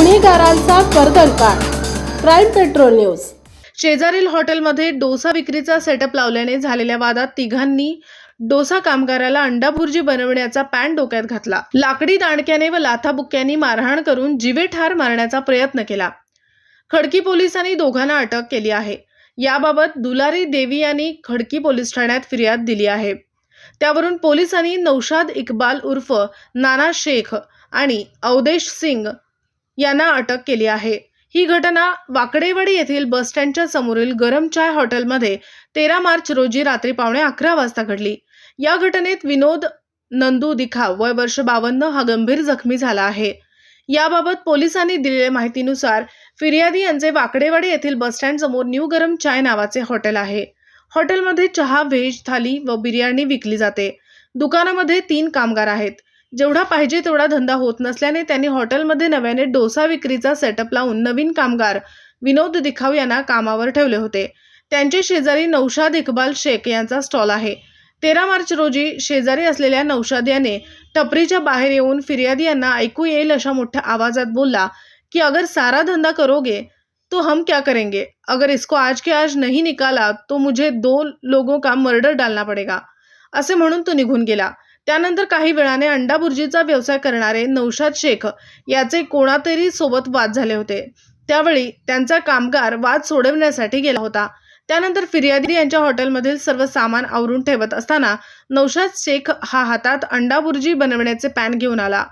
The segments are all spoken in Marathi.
गुन्हेगारांचा कर्दनकाळ क्राईम पेट्रोल न्यूज. शेजारील हॉटेलमध्ये डोसा विक्रीचा सेटअप लावल्याने झालेल्या वादात तिघांनी डोसा कामगाराला अंडा भुर्जी बनवण्याचा पॅन डोक्यात घातला. लाकडी दांडक्याने व लाथाबुक्क्यांनी मारहाण करून जिवे ठार मारण्याचा प्रयत्न केला. खडकी पोलिसांनी दोघांना अटक केली आहे. याबाबत दुलारी देवी यांनी खडकी पोलीस ठाण्यात फिर्याद दिली आहे. त्यावरून पोलिसांनी नौशाद इक्बाल उर्फ नाना शेख आणि अवदेश सिंग यांना अटक केली आहे. ही घटना वाकडेवाडी येथील बसस्टँडच्या समोरील गरम चाय हॉटेलमध्ये तेरा मार्च रोजी रात्री पावणे अकरा वाजता घडली. या घटनेत विनोद नंदू दिखाव वय वर्ष बावन्न हा गंभीर जखमी झाला आहे. याबाबत पोलिसांनी दिलेल्या माहितीनुसार फिर्यादी यांचे वाकडेवाडी येथील बसस्टँड समोर न्यू गरम चाय नावाचे हॉटेल आहे. हॉटेलमध्ये चहा व्हेज थाली व बिर्याणी विकली जाते. दुकानामध्ये तीन कामगार आहेत. जेवढा पाहिजे तेवढा धंदा होत नसल्याने त्यांनी हॉटेलमध्ये नव्याने डोसा विक्रीचा सेटअप लावून नवीन कामगार विनोद दिखाव यांना कामावर ठेवले होते. त्यांचे शेजारी नौशाद इक्बाल शेख यांचा स्टॉल आहे. तेरा मार्च रोजी शेजारी असलेल्या नौशाद याने टपरीच्या बाहेर येऊन फिर्यादी यांना ऐकू येईल अशा मोठ्या आवाजात बोलला की अगर सारा धंदा करोगे तो हम क्या करेंगे? अगर इसको आज के आज नहीं निकाला तो मुझे दो लोगों का मर्डर डालना पडेगा. असे म्हणून तो निघून गेला. त्यानंतर काही वेळाने अंडाबुर्जीचा व्यवसाय करणारे नौशाद शेख याचे कोणातरी सोबत वाद झाले होते. त्यावेळी त्यांचा कामगार वाद सोडवण्यासाठी गेला होता. त्यानंतर फिर्यादी यांच्या हॉटेलमधील सर्व सामान आवरून ठेवत असताना नौशाद शेख हा हातात अंडाबुर्जी बनवण्याचे पॅन घेऊन आला.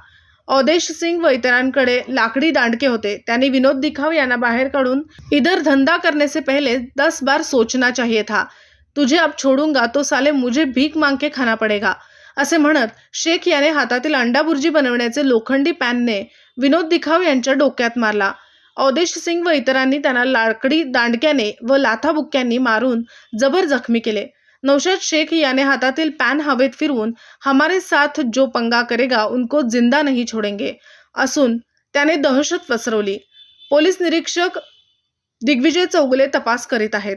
अवदेश सिंग व इतरांकडे लाकडी दांडके होते. त्यांनी विनोद दिखाव यांना बाहेर काढून इधर धंधा करने से पहले दस बार सोचना चाहिए था. तुझे अब छोडूंगा तो साले मुझे भीक मांग के खाना पडेगा. असे म्हणत शेख याने हातातील अंडाबुर्जी बनवण्याचे लोखंडी पॅनने विनोद दिखाव यांच्या डोक्यात मारला. अवदेश सिंग व इतरांनी त्यांना लाकडी दांडक्याने व लाथाबुक्क्यांनी मारून जबर जखमी केले. नौशाद शेख याने हातातील पॅन हवेत फिरवून हमारे साथ जो पंगा करेगा उनको जिंदा नहीं छोडेंगे असून त्याने दहशत पसरवली. पोलीस निरीक्षक दिग्विजय चौगुले तपास करीत आहेत.